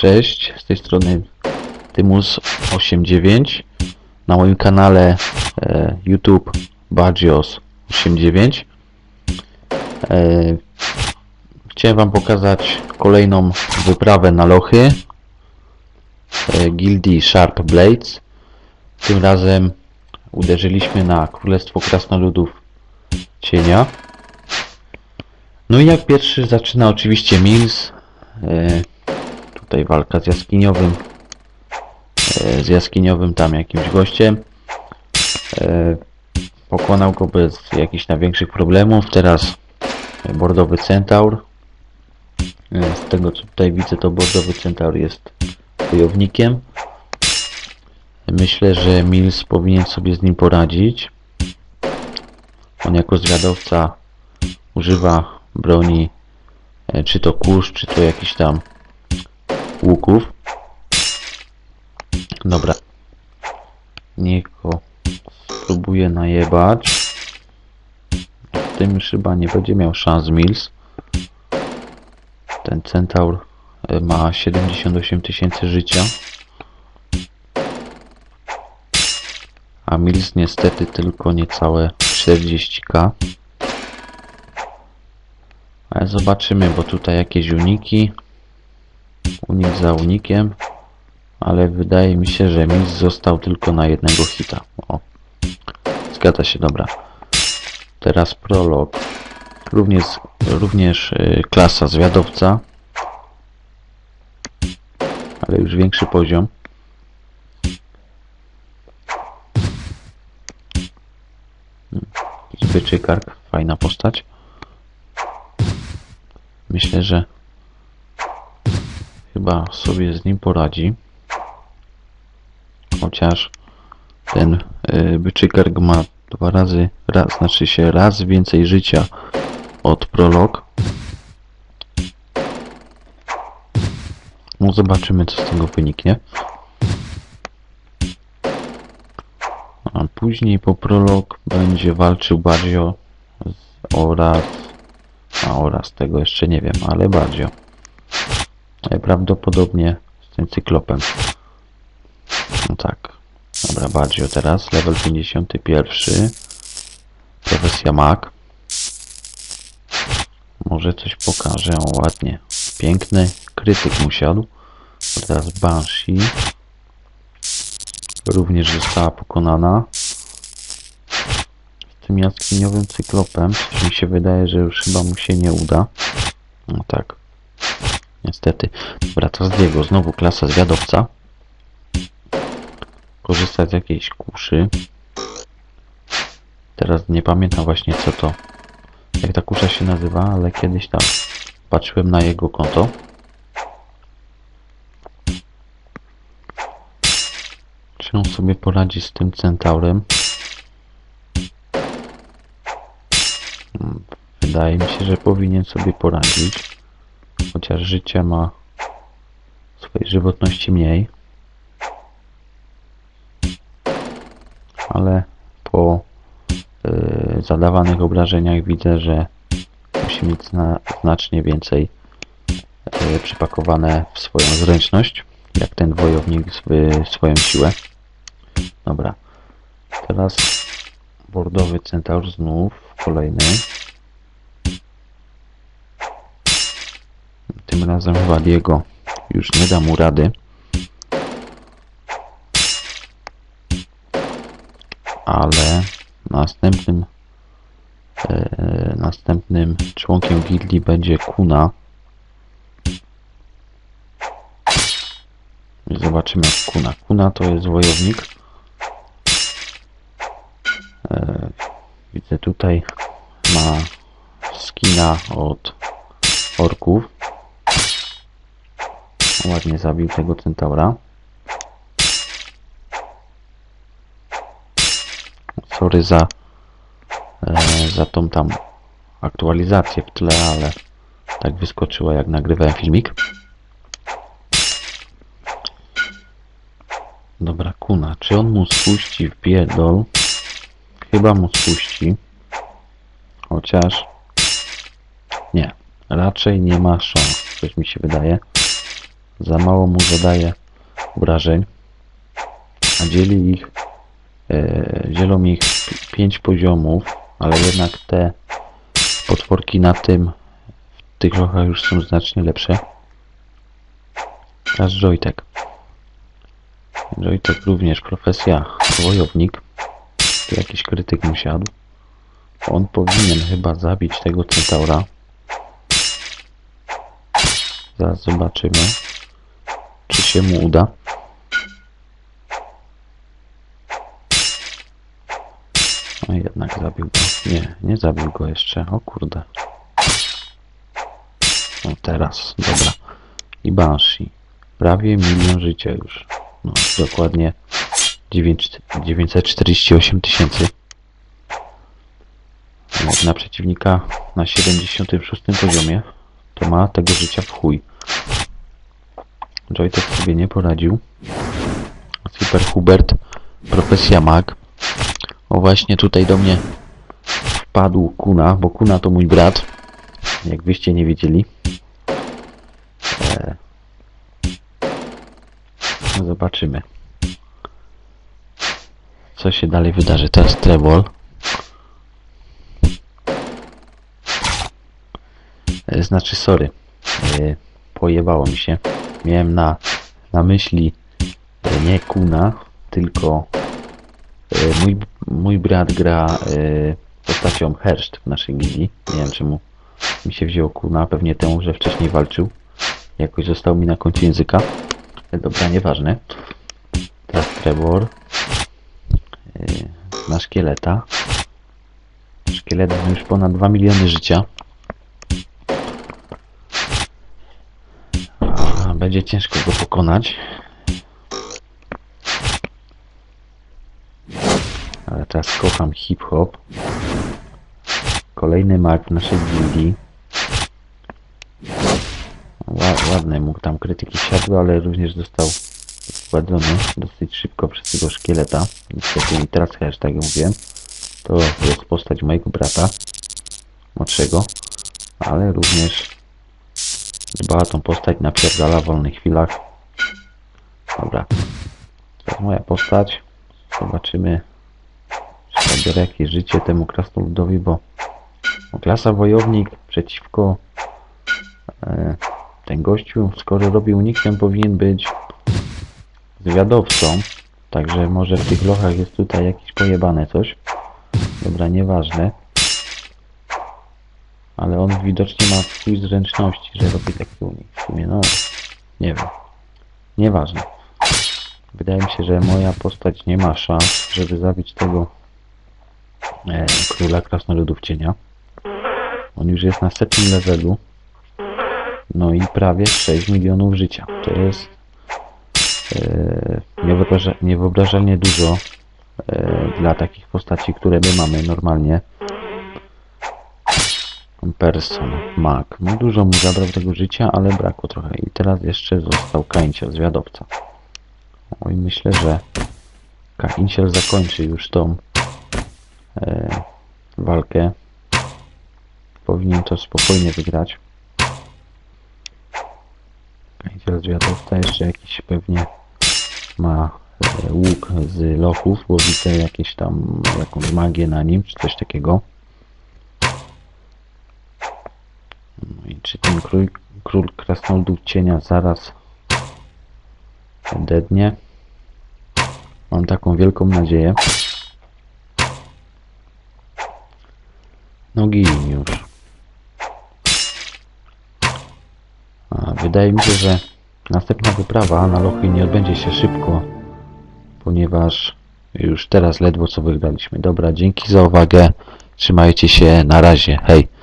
Cześć, z tej strony Tymus89 na moim kanale e, YouTube Bagios89 e, Chciałem Wam pokazać kolejną wyprawę na lochy e, Gildii Sharp Blades. Tym razem uderzyliśmy na Królestwo Krasnoludów Cienia. No i jak pierwszy zaczyna oczywiście Mills e, Tutaj walka z jaskiniowym e, z jaskiniowym tam jakimś gościem. E, pokonał go bez jakichś największych problemów. Teraz bordowy centaur. E, z tego co tutaj widzę to bordowy centaur jest wojownikiem. Myślę, że Mills powinien sobie z nim poradzić. On jako zwiadowca używa broni czy to kurz, czy to jakiś tam łuków. Dobra. Niech go spróbuję najebać. Tym już chyba nie będzie miał szans Mills. Ten centaur e, ma 78 tysięcy życia. A Mills niestety tylko niecałe 40k. Ale zobaczymy, bo tutaj jakieś uniki. Unik za unikiem. Ale wydaje mi się, że Mills został tylko na jednego hita. O. Zgadza się, dobra. Teraz prolog. Również, również y, klasa zwiadowca. Ale już większy poziom. Hmm, jakiś Byczy kark, fajna postać. Myślę, że chyba sobie z nim poradzi. Chociaż ten y, byczykarg ma dwa razy, raz, znaczy się raz więcej życia od prolog. No zobaczymy co z tego wyniknie. A później po prolog będzie walczył Barzio oraz a oraz tego jeszcze nie wiem, ale bardziej. Prawdopodobnie z tym cyklopem. No tak. Dobra, bardziej teraz. Level 51. Profesja mag. Może coś pokażę. O, ładnie. Piękny. Krytyk mu siadł. Teraz Banshee. Również została pokonana. Z tym jaskiniowym cyklopem. Mi się wydaje, że już chyba mu się nie uda. No tak. Niestety. Wraca z Diego. Znowu klasa zwiadowca. Korzysta z jakiejś kuszy. Teraz nie pamiętam właśnie co to. Jak ta kusza się nazywa, ale kiedyś tam patrzyłem na jego konto. Czy on sobie poradzi z tym centaurem? Mm, Wydaje mi się, że powinien sobie poradzić. Chociaż życia ma swojej żywotności mniej. Ale po y, zadawanych obrażeniach widzę, że musi mieć zna, znacznie więcej y, przypakowane w swoją zręczność, jak ten wojownik w swoją siłę. Dobra. Teraz bordowy centaur znów, kolejny. Tym razem chyba Diego już nie da mu rady. Ale następnym e, następnym członkiem gildii będzie Kuna. Zobaczymy jak Kuna. Kuna to jest wojownik. E, widzę tutaj ma skina od orków. Ładnie zabił tego centaura. Sorry za, e, za tą tam aktualizację w tle, ale tak wyskoczyła jak nagrywałem filmik. Dobra, Kuna, czy on mu spuści w pierdol? Chyba mu spuści. Chociaż... Nie, raczej nie ma szans, coś mi się wydaje. Za mało mu zadaje obrażeń, a dzieli ich, e, dzielą ich 5 poziomów, ale jednak te potworki na tym, w tych lochach już są znacznie lepsze. Teraz Joytek. Joytek również profesja wojownik. Tu jakiś krytyk mu siadł. On powinien chyba zabić tego centaura. Zaraz zobaczymy, czy się mu uda. No jednak zabił go. Nie, nie zabił go jeszcze. O kurde. No teraz, dobra. I Banshee. Prawie milion życia już. No, dokładnie 9, 948 tysięcy. Na przeciwnika na 76 poziomie, to ma tego życia w chuj. Joytek sobie nie poradził. Super Hubert, profesja mag. O właśnie tutaj do mnie wpadł Kuna, bo Kuna to mój brat. Jak wyście nie wiedzieli. E... No zobaczymy. Co się dalej wydarzy. Teraz Trevor. E, Znaczy, sorry. E, Pojebało mi się. Miałem na, na myśli e, nie Kuna, tylko e, mój, mój brat gra e, postacią Herszt w naszej gildii. Nie wiem czemu mi się wzięło Kuna. Pewnie temu, że wcześniej walczył. Jakoś został mi na końcu języka. Dobra, nieważne. Teraz Trevor. Na szkieleta. Szkielet ma już ponad 2 miliony życia. A, Będzie ciężko go pokonać. Ale teraz kocham hip-hop. Kolejny mag w naszej gildii. Ła- Ładne mu tam krytyki siadły, ale również został składzony dosyć szybko przez tego szkieleta. Niestety i teraz jak mówiłem. To jest postać mojego brata. Młodszego. Ale również dba o tą postać, napierdala w wolnych chwilach. Dobra. Teraz moja postać. Zobaczymy, czy zabiorę jakieś życie temu krasnoludowi, bo klasa wojownik przeciwko e, ten gościu, skoro robi unikiem, powinien być zwiadowcą. Także może w tych lochach jest tutaj jakieś pojebane coś. Dobra, nieważne. Ale on widocznie ma chuj zręczności, że robi taki unik. W sumie, no, nie wiem. Nieważne. Wydaje mi się, że moja postać nie ma szans, żeby zabić tego e, króla krasnoludów cienia. On już jest na setnym levelu. No i prawie 6 milionów życia. To jest e, niewyobraża- niewyobrażalnie dużo e, dla takich postaci, które my mamy normalnie. Person, mag. No dużo mu zabrał tego życia, ale brakło trochę. I teraz jeszcze został Kainsiel, zwiadowca. Oj, myślę, że Kainsiel zakończy już tą e, walkę. Powinien to spokojnie wygrać. Kainsiel zwiadowca jeszcze jakiś pewnie ma e, łuk z lochów, bo widzę jakieś tam jakąś magię na nim, czy coś takiego. No i czy ten król, król krasnoludów cienia zaraz dednie? Mam taką wielką nadzieję. No gin już. A, wydaje mi się, że następna wyprawa na lochy nie odbędzie się szybko, ponieważ już teraz ledwo co wygraliśmy. Dobra, dzięki za uwagę. Trzymajcie się, na razie, hej.